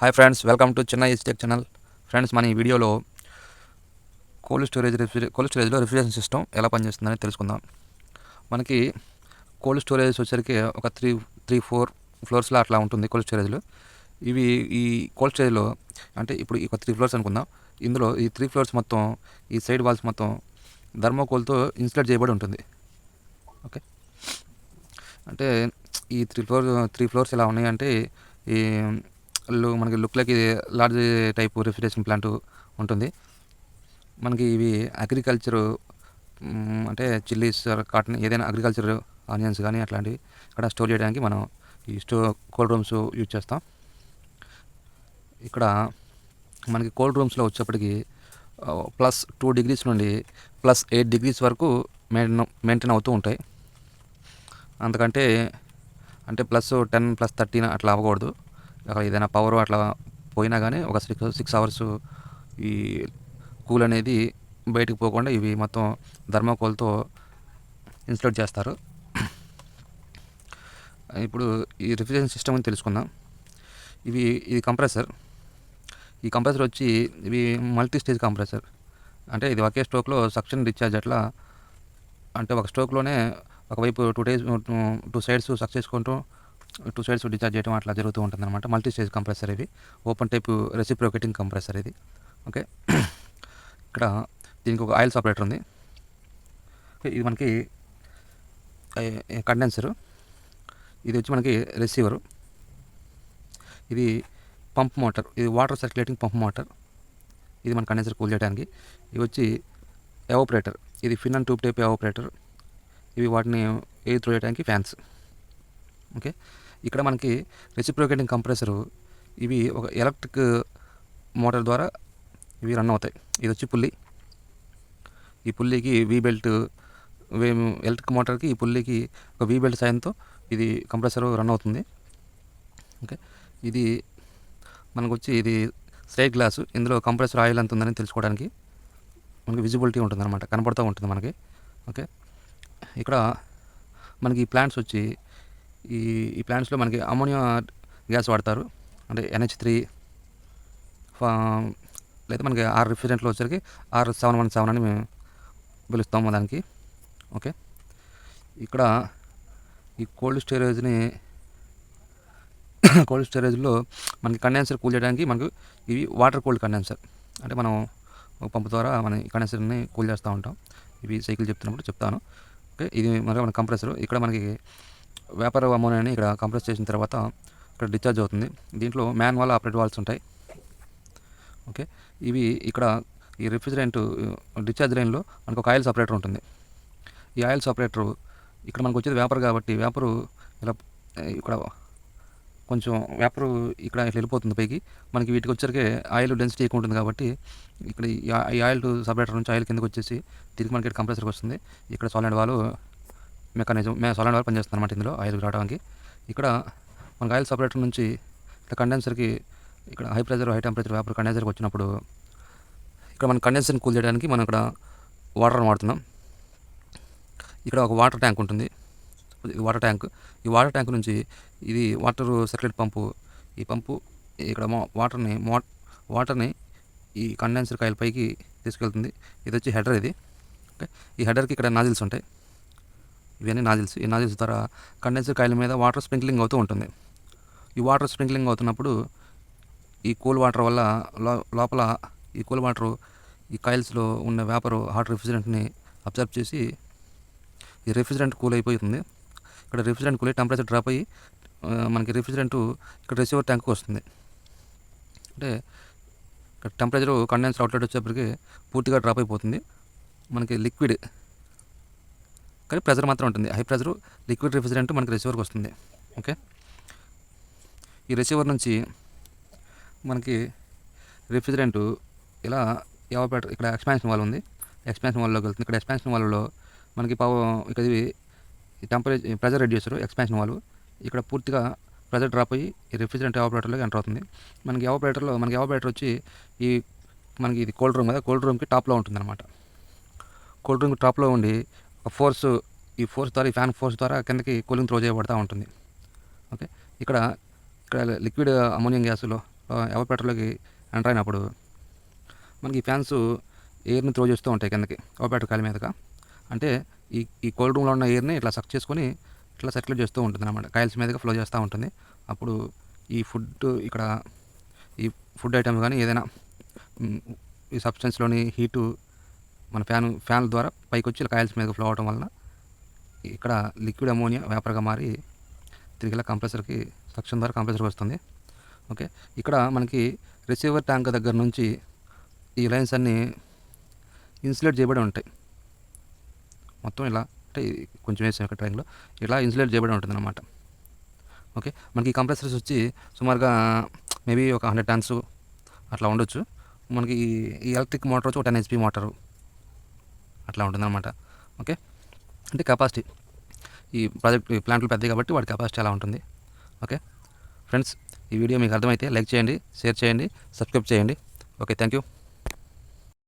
Hi friends welcome to Chinna tech channel friends మన ఈ వీడియోలో కోల్డ్ స్టోరేజ్ రిఫ్రిజరే కోల్డ్ స్టోరేజ్లో రిఫ్రిజరేషన్ సిస్టమ్ ఎలా పనిచేస్తుందని తెలుసుకుందాం. మనకి కోల్డ్ స్టోరేజ్ వచ్చేసరికి ఒక త్రీ త్రీ ఫోర్ ఫ్లోర్స్లో అట్లా ఉంటుంది కోల్డ్ స్టోరేజ్లో ఇవి ఈ కోల్డ్ స్టోరేజ్లో అంటే ఇప్పుడు ఒక త్రీ ఫ్లోర్స్ అనుకుందాం. ఇందులో ఈ త్రీ ఫ్లోర్స్ మొత్తం ఈ సైడ్ వాల్స్ మొత్తం ధర్మోకోల్తో ఇన్సులేట్ చేయబడి ఉంటుంది. ఓకే అంటే ఈ త్రీ ఫ్లోర్ త్రీ ఫ్లోర్స్ ఎలా ఉన్నాయంటే ఈ మనకి look like large type refrigeration plant ఉంటుంది. మనకి ఇవి అగ్రికల్చర్ అంటే చిల్లీస్ కాటన్ ఏదైనా అగ్రికల్చర్ ఆనియన్స్ కానీ అట్లాంటివి ఇక్కడ స్టోర్ చేయడానికి మనం ఈ స్టో కోల్డ్ రూమ్స్ యూజ్ చేస్తాం. ఇక్కడ మనకి కోల్డ్ రూమ్స్లో వచ్చేప్పటికి ప్లస్ టూ డిగ్రీస్ నుండి ప్లస్ ఎయిట్ డిగ్రీస్ వరకు మెయింటైన్ మెయింటైన్ అవుతూ ఉంటాయి. అంతకంటే అంటే ప్లస్ టెన్ ప్లస్ థర్టీన్ అట్లా అవ్వకూడదు. అక్కడ ఏదైనా పవర్ అట్లా పోయినా కానీ ఒక సిక్స్ సిక్స్ అవర్స్ ఈ కూల్ అనేది బయటకు పోకుండా ఇవి మొత్తం ధర్మకోల్తో ఇన్సులేట్ చేస్తారు. ఇప్పుడు ఈ రిఫ్రిజరేషన్ సిస్టమ్ అని తెలుసుకుందాం. ఇవి ఇది కంప్రెసర్ ఈ కంప్రెసర్ వచ్చి ఇవి మల్టీ స్టేజ్ కంప్రెసర్ అంటే ఇది ఒకే స్ట్రోక్లో సక్షన్ డిశ్చార్జ్ అట్లా అంటే ఒక స్ట్రోక్లోనే ఒకవైపు two days two sides suck చేసుకుంటూ టూ సైడ్స్ డిశ్చార్జ్ చేయడం అట్లా జరుగుతూ ఉంటుంది అనమాట మల్టీ స్టేజ్ కంప్రెసర్ ఇది. ఓపెన్ టైప్ రెసిప్రోకేటింగ్ కంప్రెసర్ ఇది. ఓకే. ఇక్కడ దీనికి ఒక ఆయిల్ సపరేటర్ ఉంది. ఇది మనకి కండెన్సరు ఇది వచ్చి మనకి రిసీవరు ఇది పంప్ మోటార్ ఇది వాటర్ సర్క్యులేటింగ్ పంప్ మోటార్ ఇది మన కండెన్సర్ కూల్ చేయడానికి. ఇది వచ్చి ఎవాపరేటర్ ఇది fin and tube type evaporator ఇవి వాటిని ఎయిర్ త్రో చేయడానికి ఫ్యాన్స్ ఓకే. ఇక్కడ మనకి రెసిప్రోకేటింగ్ కంప్రెసరు ఇవి ఒక ఎలక్ట్రిక్ మోటార్ ద్వారా ఇవి రన్ అవుతాయి. ఇది వచ్చి పుల్లి. ఈ పుల్లికి వీ బెల్ట్ ఎలక్ట్రిక్ మోటార్కి ఈ పుల్లికి ఒక వీ బెల్ట్ సాయంతో ఇది కంప్రెసర్ రన్ అవుతుంది. ఓకే. ఇది మనకు వచ్చి ఇది స్ట్రైట్ గ్లాసు ఇందులో కంప్రెసర్ ఆయిల్ ఎంత ఉందని తెలుసుకోవడానికి మనకి విజిబిలిటీ ఉంటుంది అనమాట కనపడుతూ ఉంటుంది మనకి. ఓకే. ఇక్కడ మనకి ఈ ప్లాంట్స్ వచ్చి ఈ ఈ ప్లాంట్స్లో మనకి అమోనియా గ్యాస్ వాడతారు. అంటే ఎన్హెచ్ త్రీ లేదా మనకి ఆర్ రిఫ్రిజరెంట్లో వచ్చరికి ఆర్ సెవెన్ వన్ సెవెన్ అని మేము పిలుస్తాము దానికి. ఓకే ఇక్కడ ఈ కోల్డ్ స్టోరేజ్ని కోల్డ్ స్టోరేజ్లో మనకి కండెన్సర్ కూల్ చేయడానికి మనకు ఇవి వాటర్ కూల్డ్ కండెన్సర్ అంటే మనం ఒక పంపు ద్వారా మనం ఈ కండెన్సర్ని కూల్ చేస్తూ ఉంటాం. ఇవి సైకిల్ చెప్తున్నప్పుడు చెప్తాను. ఓకే ఇది మరి మన కంప్రెసర్ ఇక్కడ మనకి వ్యాపార అమోనియాని ఇక్కడ కంప్రెస్ చేసిన తర్వాత ఇక్కడ డిశ్చార్జ్ అవుతుంది. దీంట్లో మాన్యువల్ ఆపరేట్ వాల్స్ ఉంటాయి. ఓకే. ఇవి ఇక్కడ ఈ రిఫ్రిజరెంట్ డిశ్చార్జ్ లైన్లో మనకు ఒక ఆయిల్ సపరేటర్ ఉంటుంది. ఈ ఆయిల్ సపరేటర్ ఇక్కడ మనకు వచ్చేది వేపర్ కాబట్టి వేపరు ఇలా ఇక్కడ కొంచెం వేపరు ఇక్కడ ఇట్లా వెళ్ళిపోతుంది పైకి. మనకి వీటికి వచ్చరికే ఆయిల్ డెన్సిటీ ఎక్కువ ఉంటుంది కాబట్టి ఇక్కడ ఈ ఈ ఆయిల్ సపరేటర్ నుంచి ఆయిల్ కిందకి వచ్చేసి తిరిగి మనకి కంప్రెసర్కి వస్తుంది. ఇక్కడ సాలిడ్ వాళ్ళు మెకానిజం మే సాలిడ్ వరకు పనిచేస్తుంది అనమాట ఇందులో ఆయిల్ రావడానికి. ఇక్కడ మనకు ఆయిల్ సపరేటర్ నుంచి ఇట్లా కండెన్సర్కి ఇక్కడ high pressure high temperature vapour కండెన్సర్కి వచ్చినప్పుడు ఇక్కడ మన కండెన్సర్ని కూల్ చేయడానికి మనం ఇక్కడ వాటర్ని వాడుతున్నాం. ఇక్కడ ఒక వాటర్ ట్యాంక్ ఉంటుంది. ఇది వాటర్ ట్యాంక్ ఈ వాటర్ ట్యాంక్ నుంచి ఇది వాటర్ సర్క్యులేట్ పంపు ఈ పంపు ఇక్కడ మా వాటర్ని మో వాటర్ని ఈ కండెన్సర్ కాయల పైకి తీసుకెళ్తుంది. ఇది వచ్చి హెడర్ ఇది. ఓకే ఈ హెడర్కి ఇక్కడ నాజిల్స్ ఉంటాయి. ఇవన్నీ నాజిల్స్ ఈ నాజిల్స్ ద్వారా కండెన్సర్ కాయల మీద వాటర్ స్ప్రింక్లింగ్ అవుతూ ఉంటుంది. ఈ వాటర్ స్ప్రింక్లింగ్ అవుతున్నప్పుడు ఈ కూల్ వాటర్ వల్ల లో- లోపల ఈ కూల్ వాటర్ ఈ కాయిల్స్లో ఉన్న వేపర్ హాట్ రిఫ్రిజరెంట్ని అబ్జర్వ్ చేసి ఈ రిఫ్రిజరెంట్ కూల్ అయిపోతుంది. ఇక్కడ రిఫ్రిజరెంట్ కూల్ అయ్యి టెంపరేచర్ డ్రాప్ అయ్యి మనకి రిఫ్రిజరెంట్ ఇక్కడ రిసీవర్ ట్యాంక్కి వస్తుంది. అంటే ఇక్కడ టెంపరేచర్ కండెన్సర్ అవుట్లెట్ వచ్చేప్పటికి పూర్తిగా డ్రాప్ అయిపోతుంది. మనకి లిక్విడ్ కానీ ప్రెజర్ మాత్రం ఉంటుంది. హై ప్రెజర్ లిక్విడ్ రిఫ్రిజరెంట్ మనకి రిసీవర్కి వస్తుంది. ఓకే? ఈ రిసీవర్ నుంచి మనకి రిఫ్రిజరెంట్ ఇలా ఎవాపరేటర్ ఇక్కడ ఎక్స్పాన్షన్ వాల్ ఉంది. ఎక్స్పాన్షన్ వాల్లోకి వెళ్తుంది. ఇక్కడ ఎక్స్పాన్షన్ వాల్లో మనకి పవర్ ఇక్కడ ఇది temperature pressure reducer expansion valve. ఇక్కడ పూర్తిగా ప్రెజర్ డ్రాప్ అయ్యి ఈ రిఫ్రిజరెంట్ ఎవాపరేటర్లోకి ఎంటర్ అవుతుంది. మనకి ఎవాపరేటర్లో మనకి ఎవాపరేటర్ వచ్చి ఈ మనకి ఇది కోల్డ్ రూమ్ కదా కోల్డ్ రూమ్కి టాప్లో ఉంటుంది అనమాట కోల్డ్ రూమ్ టాప్లో ఉండి ఫోర్స్ ఈ ఫోర్స్ ద్వారా ఈ ఫ్యాన్ ఫోర్స్ ద్వారా కిందకి కూలింగ్ త్రో చేయబడతా ఉంటుంది. ఓకే? ఇక్కడ ఇక్కడ లిక్విడ్ అమోనియం గ్యాస్లో ఎవపేటర్లోకి ఎంటర్ అయినప్పుడు మనకి ఈ ఫ్యాన్స్ ఎయిర్ని త్రో చేస్తూ ఉంటాయి కిందకి ఎవపేటర్ కాలి మీదగా. అంటే ఈ ఈ కోల్డ్ రూమ్లో ఉన్న ఎయిర్ని ఇట్లా సక్ చేసుకొని ఇట్లా సర్క్యులేట్ చేస్తూ ఉంటుంది అనమాట కాయిల్స్ మీదగా ఫ్లో చేస్తూ ఉంటుంది. అప్పుడు ఈ ఫుడ్ ఇక్కడ ఈ ఫుడ్ ఐటమ్ కానీ ఏదైనా ఈ సబ్స్టెన్స్లోని హీటు మన ఫ్యాన్ ఫ్యాన్ ద్వారా పైకి వచ్చి ఇలా కాయిల్స్ మీద ఫ్లో అవడం వలన ఇక్కడ లిక్విడ్ అమోనియా వేపర్గా మారి తిరిగి ఇలా కంప్రెసర్కి సక్షన్ ద్వారా కంప్రెసర్కి వస్తుంది. ఓకే ఇక్కడ మనకి రిసీవర్ ట్యాంక్ దగ్గర నుంచి ఈ లైన్స్ అన్నీ ఇన్సులేట్ చేయబడి ఉంటాయి. మొత్తం ఇలా అంటే కొంచెం వేసాం ఇక్కడ ట్రైన్లో ఇలా ఇన్సులేట్ చేయబడి ఉంటుంది అనమాట ఓకే మనకి కంప్రెసర్స్ వచ్చి సుమారుగా మేబీ ఒక హండ్రెడ్ టన్స్ అట్లా ఉండొచ్చు. మనకి ఈ ఎలక్ట్రిక్ మోటార్ వచ్చి ఒక టెన్ హెచ్పి మోటారు అట్లా ఉంటుందన్నమాట. ఓకే? అంటే కెపాసిటీ ఈ ప్రాజెక్ట్ ఈ ప్లాంట్లు పెద్దవి కాబట్టి వాటి కెపాసిటీ అలా ఉంటుంది. ఓకే? ఫ్రెండ్స్ ఈ వీడియో మీకు అర్థమైతే లైక్ చేయండి షేర్ చేయండి సబ్స్క్రైబ్ చేయండి. Okay thank you